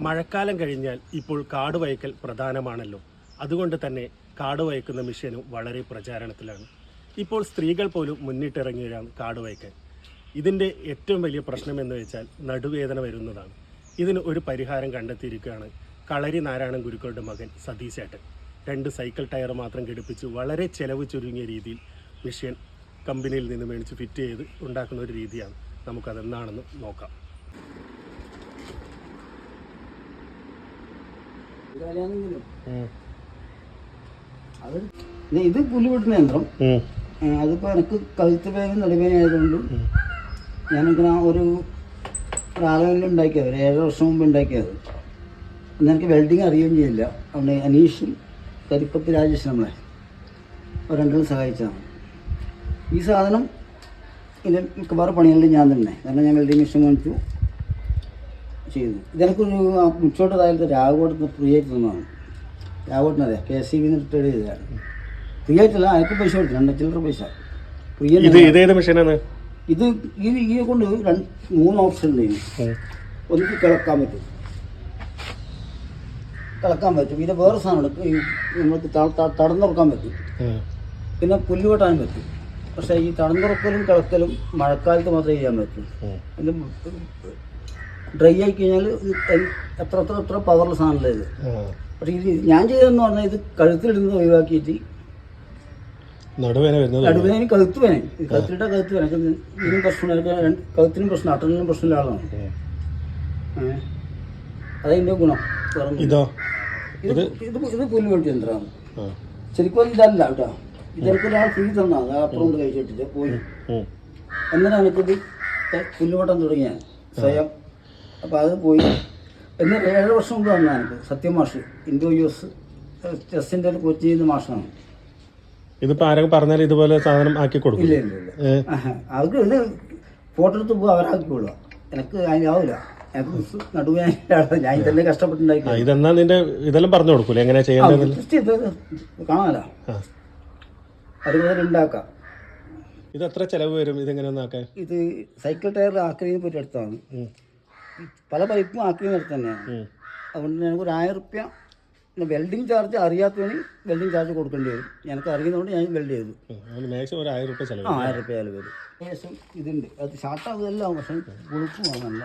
മഴക്കാലം കഴിഞ്ഞാൽ ഇപ്പോൾ കാട് വയക്കൽ പ്രധാനമാണല്ലോ. അതുകൊണ്ട് തന്നെ കാട് വയക്കുന്ന മിഷനും വളരെ പ്രചാരണത്തിലാണ്. ഇപ്പോൾ സ്ത്രീകൾ പോലും മുന്നിട്ടിറങ്ങിയാണ് കാട് വയക്കൽ ഇതിന്റെ ഏറ്റവും വലിയ പ്രശ്നം എന്ന് വെച്ചാൽ നടുവേദന വരുന്നതാണ്. ഇതിന് ഒരു പരിഹാരം കണ്ടെത്തിയിരിക്കുകയാണ് കളരി നാരായണൻ ഗുരുക്കളുടെ മകൻ സതീശേട്ടൻ. രണ്ട് സൈക്കിൾ ടയർ മാത്രം ഘടിപ്പിച്ച് വളരെ ചെലവ് ചുരുങ്ങിയ രീതിയിൽ മിഷ്യൻ കമ്പനിയിൽ നിന്ന് മേടിച്ച് ഫിറ്റ് ചെയ്ത് ഉണ്ടാക്കുന്ന ഒരു രീതിയാണ് നമുക്കതെന്താണെന്ന് നോക്കാം ഇതാണെങ്കിലും അത് ഇത് പുല്ലു വെട്ടുന്ന യന്ത്രം അതിപ്പോ എനിക്ക് കഴുത്ത് വേദന നടുവേദന ആയതുകൊണ്ട് ഞാനിങ്ങനെ ഒരു പ്രാധാന്യം ഉണ്ടാക്കിയത് ഒരു ഏഴര വർഷം മുമ്പ് ഉണ്ടാക്കിയത്. അന്ന് എനിക്ക് വെൽഡിങ് അറിയുകയും ചെയ്യില്ല അതുകൊണ്ട് അനീഷും കരിപ്പത്ത് രാജേഷ് നമ്മളെ രണ്ടും സഹായിച്ചതാണ്. ഈ സാധനം ഇതിന്റെ മിക്കവാറും പണികളിൽ ഞാൻ തന്നെ. കാരണം ഞാൻ വെൽഡിങ് മെഷീൻ വാങ്ങിച്ചു. ചെയ്തു. ഇതെനിക്കൊരു മുച്ചോട്ട് താഴത്ത് രാഘവോട്ട് ഫ്രീ ആയിട്ട് തന്നതാണ് രാഘവോട്ടിനതെ കെ എസ് സി ബിന്ന് റിട്ടയർഡ് ചെയ്തതാണ്. ഫ്രീ ആയിട്ടല്ല അയാൾക്ക് പൈസ കൊടുത്തു. രണ്ട് ചില്ലറ പൈസ. ഫ്രീ ഇത് ഇതേത് മെഷീനാണ് ഇത് ഈ കൊണ്ട് രണ്ട് മൂന്ന് ഓപ്ഷൻ ഉണ്ട് ഒന്ന് കിളക്കാൻ പറ്റും. കിളക്കാൻ പറ്റും. ഇത് വേറെ സാധനം ഈ നമുക്ക് ത- ത- തടന്നുറക്കാൻ പറ്റും. പിന്നെ പുല്ല് വെട്ടാനും പറ്റും. പക്ഷേ ഈ തടന്നുറക്കലും കിളക്കലും മഴക്കാലത്ത് മാത്രമേ ചെയ്യാൻ പറ്റും. ഡ്രൈ ആയി കഴിഞ്ഞാൽ എത്ര എത്ര എത്ര പവറുള്ള സാധനമല്ല ഇത്. പക്ഷേ ഇത് ഞാൻ ചെയ്തതെന്ന് പറഞ്ഞാൽ ഇത് കഴുത്തിലിടുന്നത് ഒഴിവാക്കിയിട്ട് നടുവേന വരുന്നത് കഴുത്ത് വേന കഴുത്തിലിട്ട കഴുത്ത് വേന ഇതിനും പ്രശ്നം കഴുത്തിനും പ്രശ്നം അട്ടലിനും പ്രശ്നമില്ല ആളാണ്. അതതിന്റെ ഗുണം. ഇതോ? ഇത് ഇത് ഇത് പുല്ല് വേണ്ടി യന്ത്രമാണ്. ശരിക്കും ഇതല്ല കേട്ടോ. ഇതൊക്കെ ഒരാൾ ഫ്രീ തന്നാണ് അപ്പുറം കൊണ്ട് കഴിച്ചിട്ടില്ല. പോയി. എന്നിട്ട് എനിക്കിത് പുല്ലുവട്ടം തുടങ്ങിയ സ്വയം അപ്പോൾ അത് പോയി. എന്നാൽ ഏഴ് വർഷം കൊണ്ട് എനിക്ക് സത്യം മാഷ്. ഇൻഡോ യു എസ് ചെസ്സിന്റെ ഒരു കോച്ചിങ് ചെയ്യുന്ന മാഷാണ്. ഇതിപ്പോൾ ആരൊക്കെ പറഞ്ഞാൽ ഇതുപോലെ സാധനം ആക്കി കൊടുക്കും. ഇല്ല ഇല്ല ഇല്ല. അവർക്ക് ഇത് ഫോട്ടോ എടുത്ത് പോകും എനിക്ക് അതിനാവില്ല എനിക്ക് നടുവേ ഞാൻ ഇതെല്ലാം ഇതെന്നാ നിന്റെ ഇതെല്ലാം പറഞ്ഞു കൊടുക്കൂലേ? എങ്ങനെ ചെയ്യേണ്ടത് ഇത് കാണാമല്ലോ അതുപോലെ ഉണ്ടാക്കാം. ഇത് എത്ര ചെലവ് വരും? ഇതെങ്ങനെ ഒന്നാക്കാൻ ഇത് സൈക്കിൾ ടയർ ആക്രിയെ പറ്റി എടുത്താണ് പല പൈപ്പും ആക്കിയ എടുത്ത് തന്നെയാണ് അതുകൊണ്ട് ഞങ്ങൾക്ക് ഒരു ആയിരം റുപ്യ വെൽഡിങ് ചാർജ് അറിയാത്തവന് വെൽഡിങ് ചാർജ് കൊടുക്കേണ്ടി വരും. എനിക്ക് അറിയുന്നതുകൊണ്ട് ഞാൻ വെൽഡ് ചെയ്തു. മാക്സിമം ഒരു ആയിരം റുപ്യ ആ ചെലവ് ആയിരം റുപ്യ ആയാലും വരും. ഏകദേശം ഇതുണ്ട്. അത് ഷാർട്ടാവുകയല്ല പക്ഷേ കുളിപ്പുമാണ് നല്ല.